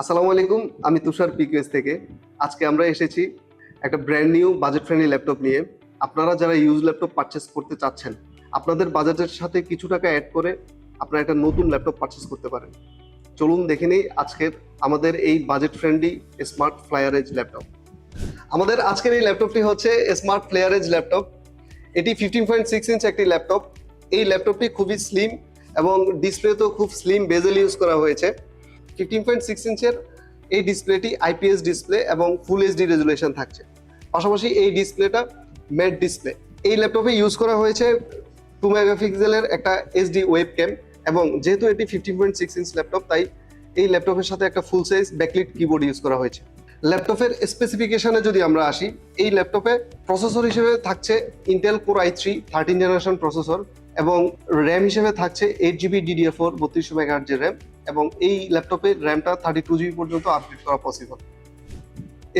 আসসালামু আলাইকুম, আমি তুষার পিকিউএস থেকে। আজকে আমরা এসেছি একটা brand new budget friendly laptop নিয়ে। আপনারা যারা ইউজ ল্যাপটপ পারচেস করতে চাচ্ছেন, আপনাদের বাজেটের সাথে কিছু টাকা অ্যাড করে আপনারা একটা নতুন ল্যাপটপ পারচেস করতে পারেন। চলুন দেখে নেই আজকের আমাদের এই budget friendly smart flyer edge laptop আমাদের আজকের এই ল্যাপটপটি হচ্ছে স্মার্ট ফ্লেয়ার এজ ল্যাপটপ এটি ফিফটিন পয়েন্ট সিক্স ইঞ্চ একটি ল্যাপটপ এই ল্যাপটপটি খুবই স্লিম এবং ডিসপ্লেতেও খুব স্লিম বেজেল ইউজ করা হয়েছে। ফিফটিন পয়েন্ট সিক্স ইঞ্চের এই ডিসপ্লেটি আইপিএস ডিসপ্লে এবং ফুল এইচডি রেজুলেশন থাকছে। পাশাপাশি এই ডিসপ্লেটা ম্যাট ডিসপ্লে। এই ল্যাপটপে ইউজ করা হয়েছে টু মেগাপিক্সেলের একটা এইচডি ওয়েব ক্যাম এবং যেহেতু এটি fifteen point six inch laptop, তাই এই ল্যাপটপের সাথে একটা full size backlit keyboard use করা হয়েছে। ল্যাপটপের স্পেসিফিকেশনে যদি আমরা আসি, এই ল্যাপটপে প্রসেসর হিসেবে থাকছে Intel core i three thirteen generation processor এবং র্যাম হিসেবে থাকছে এইট জিবি ডিডিএ ফোর বত্রিশশো মেগাহার্জের র্যাম এবং এই ল্যাপটপে র্যামটা থার্টি টু জিবি পর্যন্ত আপডেট করা পসিবল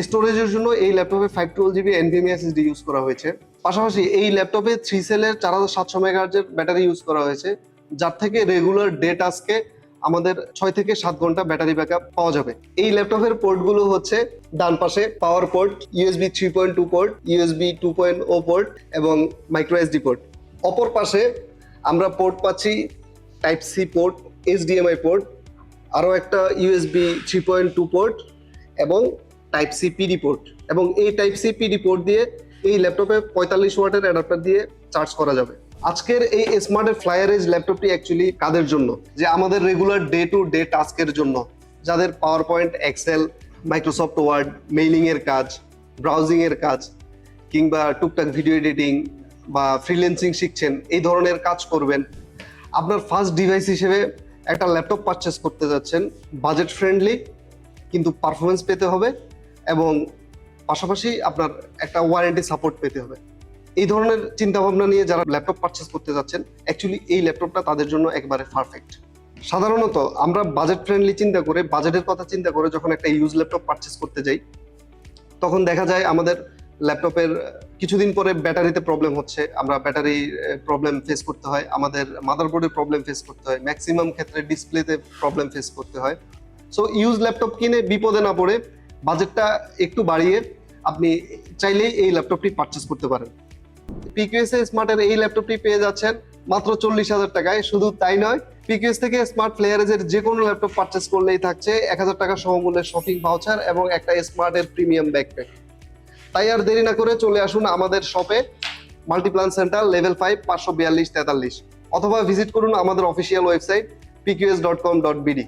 স্টোরেজের জন্য এই ল্যাপটপে five twelve GB NVMe SSD use করা হয়েছে। পাশাপাশি এই ল্যাপটপে থ্রি সেলের চার হাজার সাতশো মেগাহার্জের ব্যাটারি ইউজ করা হয়েছে, যার থেকে রেগুলার ডে টাস্কে আমাদের ছয় থেকে সাত ঘণ্টা ব্যাটারি ব্যাকআপ পাওয়া যাবে। এই ল্যাপটপের পোর্টগুলো হচ্ছে ডান পাশে power port USB three point two port USB two point O port এবং মাইক্রো এসডি পোর্ট অপর পাশে আমরা পোর্ট পাচ্ছি type C port HDMI port আরও একটা USB three point two port এবং টাইপ সি পিডি পোর্ট এবং এই টাইপ সি পিডি পোর্ট দিয়ে এই ল্যাপটপে পঁয়তাল্লিশ ওয়াটের অ্যাডাপ্টার দিয়ে চার্জ করা যাবে। আজকের এই স্মার্টের ফ্লায়ার এজ ল্যাপটপটি অ্যাকচুয়ালি কাদের জন্য? যে আমাদের রেগুলার ডে টু ডে টাস্কের জন্য। যাদের PowerPoint Excel Microsoft Word মেইলিংয়ের কাজ ব্রাউজিংয়ের কাজ, কিংবা টুকটাক ভিডিও এডিটিং বা ফ্রিল্যান্সিং শিখছেন, এই ধরনের কাজ করবেন। আপনার ফার্স্ট ডিভাইস হিসেবে একটা ল্যাপটপ পারচেস করতে যাচ্ছেন বাজেট ফ্রেন্ডলি কিন্তু পারফরমেন্স পেতে হবে এবং পাশাপাশি আপনার একটা ওয়ারেন্টি সাপোর্ট পেতে হবে। এই ধরনের চিন্তা ভাবনা নিয়ে যারা ল্যাপটপ পারচেস করতে যাচ্ছেন অ্যাকচুয়ালি এই ল্যাপটপটা তাদের জন্য একবারে পারফেক্ট সাধারণত আমরা বাজেট ফ্রেন্ডলি চিন্তা করে বাজেটের কথা চিন্তা করে যখন একটা ইউজ ল্যাপটপ পারচেস করতে যাই, তখন দেখা যায় আমাদের ল্যাপটপের কিছুদিন পরে ব্যাটারিতে প্রবলেম হচ্ছে। আমরা ব্যাটারি প্রবলেম ফেস করতে হয়। আমাদের মাদারবোর্ডের প্রবলেম ফেস করতে হয়। ম্যাক্সিমাম ক্ষেত্রে ডিসপ্লেতে প্রবলেম ফেস করতে হয়। সো ইউজ ল্যাপটপ কিনে বিপদে না পড়ে বাজেটটা একটু বাড়িয়ে আপনি চাইলেই এই ল্যাপটপটি পারচেস করতে পারেন। পিকিউএস স্মার্টের এই ল্যাপটপটি পেয়ে যাচ্ছেন মাত্র চল্লিশ হাজার টাকায়। শুধু তাই নয় পিকিউএস থেকে স্মার্ট ফ্লেয়ারেজের যে কোনো ল্যাপটপ পারচেস করলেই থাকছে। এক হাজার টাকা সমমূল্যের শপিং ভাউচার এবং একটা স্মার্টের প্রিমিয়াম ব্যাকপ্যাক তাই আর দেরি না করে চলে আসুন আমাদের শপে মাল্টিপ্লান সেন্টার লেভেল ফাইভ পাঁচশো বিয়াল্লিশ, তেতাল্লিশ, অথবা ভিজিট করুন আমাদের official website PQS dot com dot BD